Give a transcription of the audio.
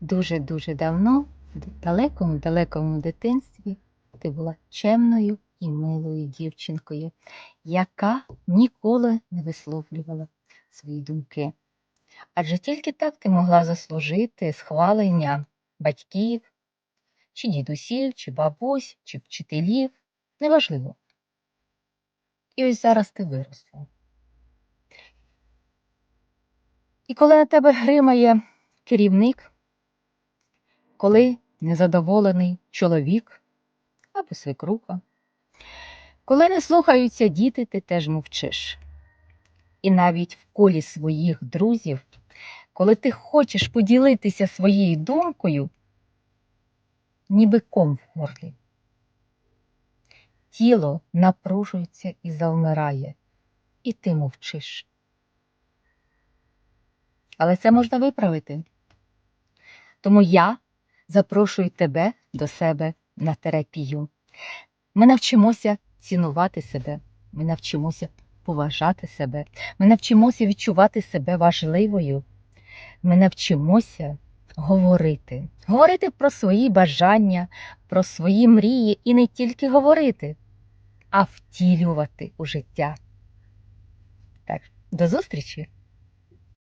Дуже-дуже давно, в далекому-далекому дитинстві, ти була чемною і милою дівчинкою, яка ніколи не висловлювала свої думки. Адже тільки так ти могла заслужити схвалення батьків, чи дідусів, чи бабусь, чи вчителів, неважливо. І ось зараз ти виросла. І коли на тебе гримає керівник, коли незадоволений чоловік або свекруха, коли не слухаються діти, ти теж мовчиш. І навіть в колі своїх друзів, коли ти хочеш поділитися своєю думкою, ніби ком в горлі. Тіло напружується і завмирає, і ти мовчиш. Але це можна виправити. Тому я запрошую тебе до себе на терапію. Ми навчимося цінувати себе, ми навчимося поважати себе, ми навчимося відчувати себе важливою. Ми навчимося говорити, говорити про свої бажання, про свої мрії і не тільки говорити, а втілювати у життя. Так, до зустрічі!